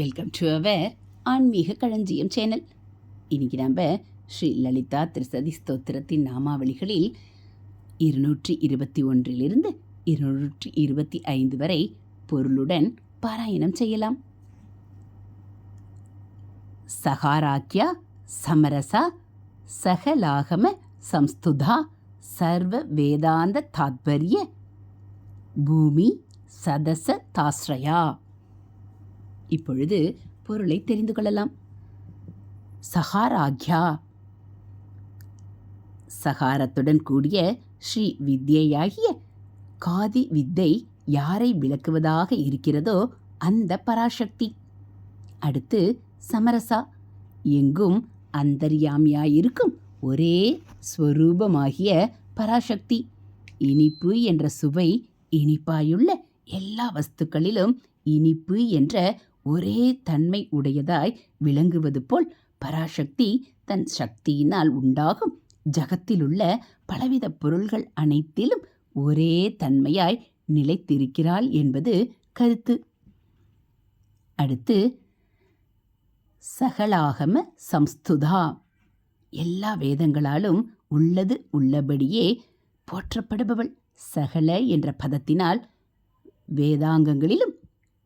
Welcome to our ஆன்மீக களஞ்சியம் channel இன்னைக்கு நம்ம ஸ்ரீ லலிதா திருசதி ஸ்தோத்திரத்தின் நாமாவளிகளில் இருநூற்றி இருபத்தி ஒன்றிலிருந்து இருநூற்றி இருபத்தி ஐந்து வரை பொருளுடன் பாராயணம் செய்யலாம். சகாராக்கியா சமரசா சகலாகம சம்ஸ்துதா சர்வ வேதாந்த தாத்பரிய பூமி சதச தாஸ்ரயா. இப்பொழுது பொருளை தெரிந்து கொள்ளலாம். சகாராக்யா. சகாரத்துடன் கூடிய ஸ்ரீ வித்யையாகிய காதி வித்தை யாரை விளக்குவதாக இருக்கிறதோ அந்த பராசக்தி. அடுத்து சமரசா. எங்கும் அந்தர்யாமியாயிருக்கும் ஒரே ஸ்வரூபமாகிய பராசக்தி. இனிப்பு என்ற சுவை இனிப்பாயுள்ள எல்லா வஸ்துக்களிலும் இனிப்பு என்ற ஒரே தன்மை உடையதாய் விளங்குவது போல் பராசக்தி தன் சக்தியினால் உண்டாகும். ஜகத்திலுள்ள பலவித பொருள்கள் அனைத்திலும் ஒரே தன்மையாய் நிலைத்திருக்கிறாள் என்பது கருத்து. அடுத்து சகலாகம சம்ஸ்துதா. எல்லா வேதங்களாலும் உள்ளது உள்ளபடியே போற்றப்படுபவள். சகல என்ற பதத்தினால் வேதாங்கங்களிலும்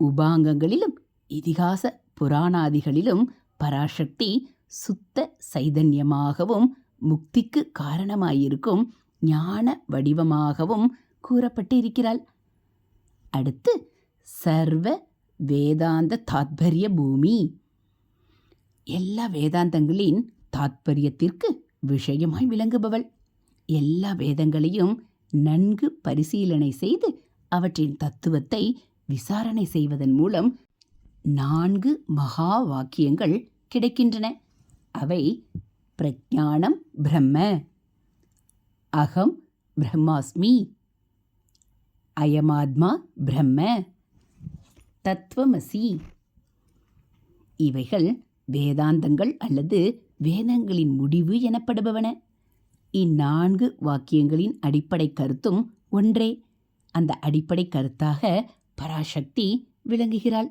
உபாங்கங்களிலும் இதிகாச புராணாதிகளிலும் பராசக்தி சுத்த சைதன்யமாகவும் முக்திக்கு காரணமாயிருக்கும் ஞான வடிவமாகவும் கூறப்பட்டிருக்கிறாள். அடுத்து சர்வ வேதாந்த தாத்பரிய பூமி. எல்லா வேதாந்தங்களின் தாத்பரியத்திற்கு விஷயமாய் விளங்குபவள். எல்லா வேதங்களையும் நன்கு பரிசீலனை செய்து அவற்றின் தத்துவத்தை விசாரணை செய்வதன் மூலம் நான்கு மகா வாக்கியங்கள் கிடைக்கின்றன. அவை பிரஜானம் பிரம்ம அகம் பிரம்மாஸ்மி அயமாத்மா பிரம்ம தத்துவமசி. இவைகள் வேதாந்தங்கள் அல்லது வேதங்களின் முடிவு எனப்படுபவன. இந்நான்கு வாக்கியங்களின் அடிப்படை கருத்தும் ஒன்றே. அந்த அடிப்படை கருத்தாக பராசக்தி விளங்குகிறாள்.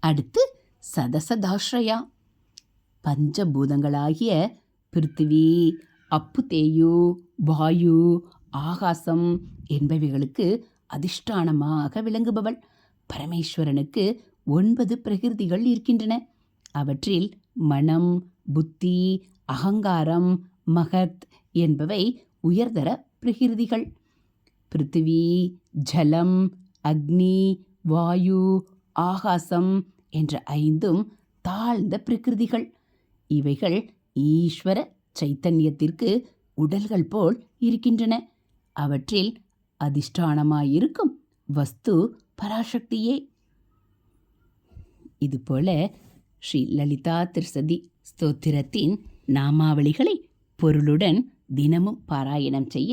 அடுத்து சதசதாஸ்ரயா. பஞ்சபூதங்களாகிய பிருத்திவி அப்பு தேயு வாயு ஆகாசம் என்பவைகளுக்கு அதிஷ்டானமாக விளங்குபவள். பரமேஸ்வரனுக்கு ஒன்பது பிரகிருதிகள் இருக்கின்றன. அவற்றில் மனம் புத்தி அகங்காரம் மகத் என்பவை உயர்தர பிரகிருதிகள். பிருத்திவி ஜலம் அக்னி வாயு ஆகாசம் என்ற ஐந்தும் தாழ்ந்த பிரகிருதிகள். இவைகள் ஈஸ்வர சைத்தன்யத்திற்கு உடல்கள் போல் இருக்கின்றன. அவற்றில் அதிஷ்டானமாயிருக்கும் வஸ்து பராசக்தியே. இதுபோல ஸ்ரீ லலிதா திருசதி ஸ்தோத்திரத்தின் நாமாவளிகளை பொருளுடன் தினமும் பாராயணம் செய்ய